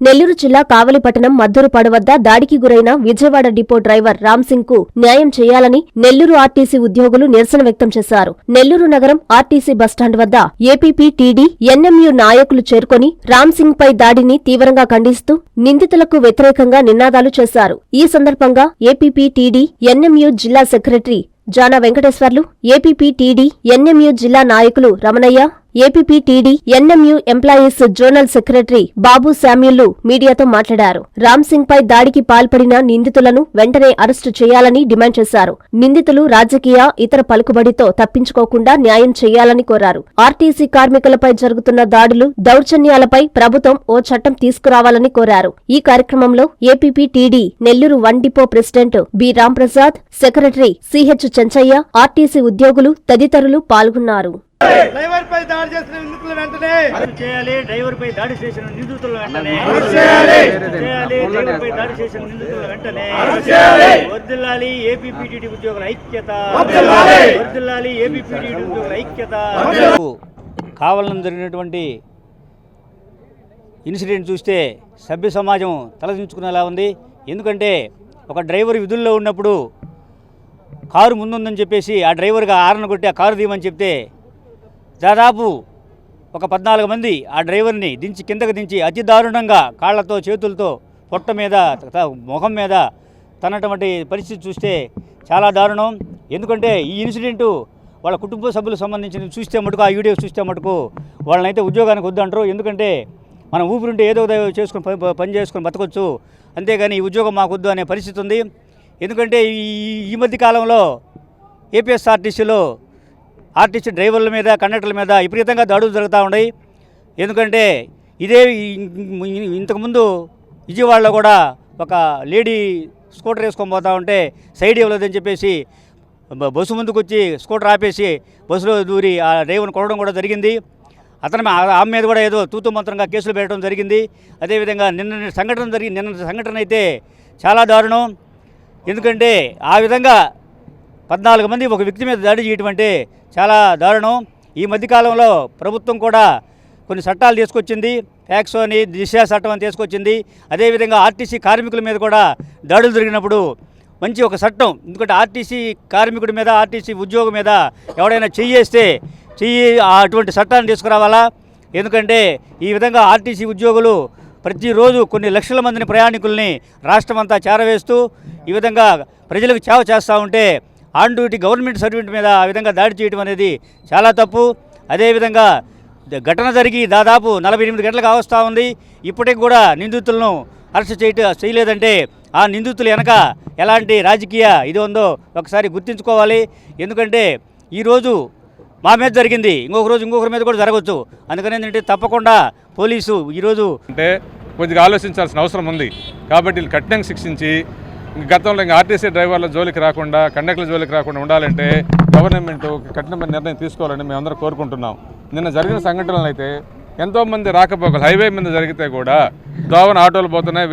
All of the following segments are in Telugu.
నెల్లూరు జిల్లా కావలిపట్టణం మద్దూరుపాడు వద్ద దాడికి గురైన విజయవాడ డిపో డ్రైవర్ రామ్ సింగ్కు న్యాయం చేయాలని నెల్లూరు ఆర్టీసీ ఉద్యోగులు నిరసన వ్యక్తం చేశారు. నెల్లూరు నగరం ఆర్టీసీ బస్టాండ్ వద్ద ఏపీపీ టీడీ ఎన్ఎంయు నాయకులు చేరుకొని రామ్ సింగ్ పై దాడిని తీవ్రంగా ఖండిస్తూ నిందితులకు వ్యతిరేకంగా నినాదాలు చేశారు. ఈ సందర్భంగా ఏపీపీ టీడీ ఎన్ఎంయు జిల్లా secretary Jana Venkateswarlu APP TD NMU జిల్లా నాయకులు Ramanaiah APP TD NMU employees zonal secretary Babu Samuel మీడియాతో మాట్లాడారు. రామ్ సింగ్ పై దాడికి పాల్పడిన నిందితులను వెంటనే అరెస్టు చేయాలని డిమాండ్ చేశారు. నిందితులు రాజకీయ ఇతర పలుకుబడితో తప్పించుకోకుండా న్యాయం చేయాలని కోరారు. ఆర్టీసీ కార్మికులపై జరుగుతున్న దాడులు దౌర్జన్యాలపై ప్రభుత్వం ఓ చట్టం తీసుకురావాలని కోరారు. ఈ కార్యక్రమంలో APP TD Nellore one depot president B Ramprasad secretary CH Chenchaiah RTC ఉద్యోగులు తదితరులు పాల్గొన్నారు. డ్రైవర్ పై దాడి చేసిన నిందితులు వెంటనే చేయాలి డ్రైవర్ పై దాడి చేసిన నిందితుల వెంటనే. చేయాలి. డ్రైవర్ పై దాడి చేసిన నిందితుల వెంటనే. వర్దిల్లాలి ఏపీపీటీడీ ఉద్యోగుల ఐక్యత. వర్దిల్లాలి. ఏపీపీటీడీ ఉద్యోగుల ఐక్యత. కావాలని జరిగినటువంటి ఇన్సిడెంట్ చూస్తే సభ్య సమాజం తలదించుకునేలా ఉంది. ఎందుకంటే ఒక డ్రైవర్ విధుల్లో ఉన్నప్పుడు కారు ముందుందని చెప్పేసి ఆ డ్రైవర్గా ఆరణ కొట్టి ఆ కారు తీయమని చెప్తే దాదాపు ఒక పద్నాలుగు మంది ఆ డ్రైవర్ని దించి కిందకు దించి అతి దారుణంగా కాళ్ళతో చేతులతో పొట్ట మీద త- ముఖం మీద తన్నటువంటి పరిస్థితి చూస్తే చాలా దారుణం. ఎందుకంటే ఈ ఇన్సిడెంటు వాళ్ళ కుటుంబ సభ్యులకు సంబంధించిన చూస్తే మటుకు ఆ వీడియో చూస్తే మటుకు వాళ్ళనైతే ఉద్యోగానికి వద్దంటారు. ఎందుకంటే మనం ఊపిరింటే ఏదో చేసుకుని చేసుకొని పని- పని చేసుకొని బతకొచ్చు. అంతేగాని ఈ ఉద్యోగం మాకు వద్దు అనే పరిస్థితి ఉంది. ఎందుకంటే ఈ ఈ మధ్య కాలంలో ఏపీఎస్ఆర్టీసీలో ఆర్టీసీ డ్రైవర్ల మీద కండక్టర్ల మీద విపరీతంగా దాడులు జరుగుతూ ఉన్నాయి. ఎందుకంటే ఇదే ఇంతకుముందు విజయవాడలో కూడా ఒక లేడీ స్కూటర్ వేసుకొని పోతా ఉంటే సైడ్ ఇవ్వలేదని చెప్పేసి బస్సు ముందుకు వచ్చి స్కూటర్ ఆపేసి బస్సులో దూరి ఆ డ్రైవర్ని కొట్టడం కూడా జరిగింది. అతను ఆ- ఆమె మీద కూడా ఏదో తూతు మంత్రంగా కేసులు పెట్టడం జరిగింది. అదేవిధంగా నిన్న సంఘటన జరిగి నిన్న సంఘటన అయితే చాలా దారుణం. ఎందుకంటే ఆ విధంగా పద్నాలుగు మంది ఒక వ్యక్తి మీద దాడి చేయటం అంటే చాలా దారుణం. ఈ మధ్యకాలంలో ప్రభుత్వం కూడా కొన్ని చట్టాలు తీసుకొచ్చింది. ఫ్యాక్స్ అని దిశా చట్టం అని తీసుకొచ్చింది. అదేవిధంగా ఆర్టీసీ కార్మికుల మీద కూడా దాడులు జరిగినప్పుడు మంచి ఒక చట్టం. ఎందుకంటే ఆర్టీసీ కార్మికుడి మీద ఆర్టీసీ ఉద్యోగం మీద ఎవడైనా చెయ్యేస్తే చెయ్యి అటువంటి చట్టాన్ని తీసుకురావాలా? ఎందుకంటే ఈ విధంగా ఆర్టీసీ ఉద్యోగులు ప్రతిరోజు కొన్ని లక్షల మందిని ప్రయాణికుల్ని రాష్ట్రమంతా చేరవేస్తూ ఈ విధంగా ప్రజలకు సేవ చేస్తూ ఉంటే ఆన్ డ్యూటీ గవర్నమెంట్ సర్వెంట్ మీద ఆ విధంగా దాడి చేయడం అనేది చాలా తప్పు. అదేవిధంగా ఘటన జరిగి దాదాపు నలభై ఎనిమిది గంటలకు అవస్థా ఉంది. ఇప్పటికి కూడా నిందితులను అరెస్ట్ చేయట చేయలేదంటే ఆ నిందితులు వెనక ఎలాంటి రాజకీయ ఇది ఉందో ఒకసారి గుర్తుంచుకోవాలి. ఎందుకంటే ఈరోజు మా మీద జరిగింది. ఇంకొక రోజు ఇంకొకరి మీద కూడా జరగవచ్చు అందుకని ఏంటంటే తప్పకుండా పోలీసు ఈరోజు అంటే కొద్దిగా ఆలోచించాల్సిన అవసరం ఉంది. కాబట్టి వీళ్ళు కఠినంగా శిక్షించి గతంలో ఇంకా ఆర్టీసీ డ్రైవర్ల జోలికి రాకుండా కండక్టర్ల జోలికి రాకుండా ఉండాలంటే గవర్నమెంట్ కఠినమైన నిర్ణయం తీసుకోవాలని మేమందరం కోరుకుంటున్నాం. నిన్న జరిగిన సంఘటనలు అయితే ఎంతోమంది రాకపోకలు హైవే మీద జరిగితే కూడా దోవన ఆటోలు పోతున్నాయి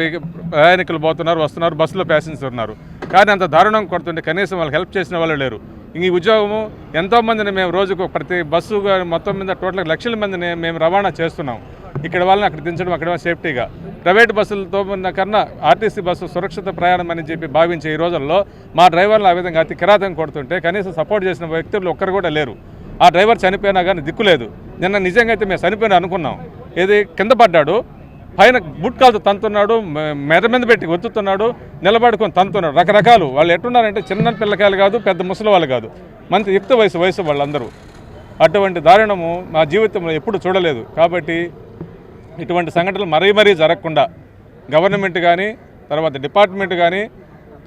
ప్రయాణికులు పోతున్నారు వస్తున్నారు బస్సులో ప్యాసింజర్స్ ఉన్నారు. కానీ అంత దారుణం కొడుతుంటే కనీసం వాళ్ళకి హెల్ప్ చేసిన వాళ్ళు లేరు. ఇంక ఈ ఉద్యోగము ఎంతోమందిని మేము రోజుకు ప్రతి బస్సు మొత్తం మీద టోటల్ లక్షల మందిని మేము రవాణా చేస్తున్నాం. ఇక్కడ వాళ్ళని అక్కడ దించడం అక్కడ సేఫ్టీగా. ప్రైవేట్ బస్సులతో ఉన్న కన్నా ఆర్టీసీ బస్సు సురక్షిత ప్రయాణం అని చెప్పి భావించే ఈ రోజుల్లో మా డ్రైవర్లు ఆ విధంగా అతి కిరాతం కొడుతుంటే కనీసం సపోర్ట్ చేసిన వ్యక్తులు ఒక్కరు కూడా లేరు. ఆ డ్రైవర్ చనిపోయినా కానీ దిక్కులేదు నిన్న నిజంగా అయితే మేము చనిపోయినా అనుకున్నాం. ఏది కింద పడ్డాడు పైన బుట్కాలతో తంతున్నాడు మె- మీద పెట్టి ఒత్తుతున్నాడు నిలబడుకొని తంతున్నాడు. రకరకాలు. వాళ్ళు ఎట్టున్నారంటే చిన్న పిల్లకాయలు కాదు పెద్ద ముసలి వాళ్ళు కాదు. మంచి యుక్త వయసు వయసు వాళ్ళందరూ. అటువంటి దారుణము మా జీవితంలో ఎప్పుడు చూడలేదు. కాబట్టి ఇటువంటి సంఘటనలు మరీ మరీ జరగకుండా గవర్నమెంట్ కానీ తర్వాత డిపార్ట్మెంట్ కానీ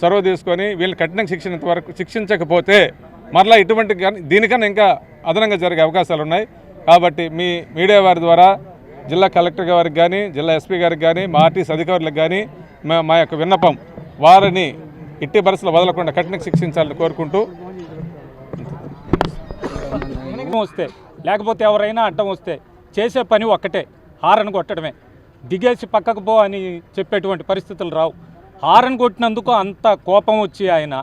చొరవ తీసుకొని వీళ్ళు కఠినంగా శిక్షణ వరకు శిక్షించకపోతే మరలా ఇటువంటి కానీ దీనికన్నా ఇంకా అదనంగా జరిగే అవకాశాలు ఉన్నాయి. కాబట్టి మీ మీడియా వారి ద్వారా జిల్లా కలెక్టర్ గారికి కానీ జిల్లా ఎస్పీ గారికి కానీ మా ఆర్టీసీ అధికారులకు కానీ మా మా యొక్క విన్నపం వారిని ఇట్టి పరిస్థితులు వదలకుండా కఠినంగా శిక్షించాలని కోరుకుంటూ వస్తే. లేకపోతే ఎవరైనా అడ్డం వస్తే. చేసే పని ఒక్కటే. హారన్ కొట్టడమే. దిగేసి పక్కకు పో అని చెప్పేటువంటి పరిస్థితులు రావు. హారన్ కొట్టినందుకు అంత కోపం వచ్చి ఆయన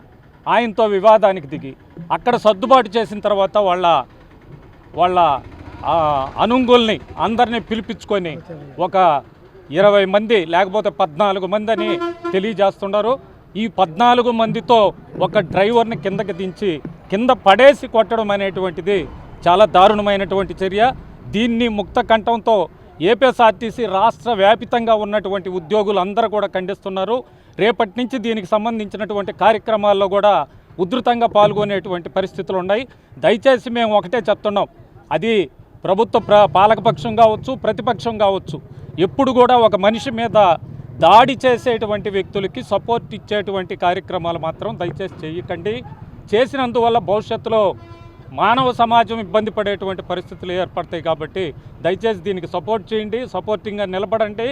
ఆయనతో వివాదానికి దిగి అక్కడ సర్దుబాటు చేసిన తర్వాత వాళ్ళ వాళ్ళ అనుంగుల్ని అందరినీ పిలిపించుకొని ఒక ఇరవై మంది లేకపోతే పద్నాలుగు మంది అని తెలియజేస్తున్నారు ఈ పద్నాలుగు మందితో ఒక డ్రైవర్ని కిందకి దించి కింద పడేసి కొట్టడం అనేటువంటిది చాలా దారుణమైనటువంటి చర్య. దీన్ని ముక్త కంఠంతో ఏపీఎస్ఆర్టీసీ రాష్ట్ర వ్యాపితంగా ఉన్నటువంటి ఉద్యోగులు అందరూ కూడా ఖండిస్తున్నారు. రేపటి నుంచి దీనికి సంబంధించినటువంటి కార్యక్రమాల్లో కూడా ఉధృతంగా పాల్గొనేటువంటి పరిస్థితులు ఉన్నాయి. దయచేసి మేము ఒకటే చెప్తున్నాం. అది ప్రభుత్వ ప్ర పాలకపక్షం కావచ్చు ప్రతిపక్షం కావచ్చు. ఎప్పుడు కూడా ఒక మనిషి మీద దాడి చేసేటువంటి వ్యక్తులకి సపోర్ట్ ఇచ్చేటువంటి కార్యక్రమాలు మాత్రం దయచేసి చేయకండి. చేసినందువల్ల భవిష్యత్తులో మానవ సమాజం ఇబ్బంది పడేటువంటి పరిస్థితులు ఏర్పడతాయి కాబట్టి దయచేసి దీనికి సపోర్ట్ చేయండి సపోర్టింగ్గా నిలబడండి.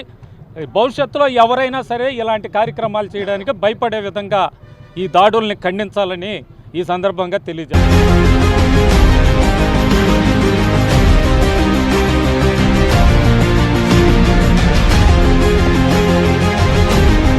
భవిష్యత్తులో ఎవరైనా సరే ఇలాంటి కార్యక్రమాలు చేయడానికి భయపడే విధంగా ఈ దాడుల్ని ఖండించాలని ఈ సందర్భంగా తెలియజేస్తాను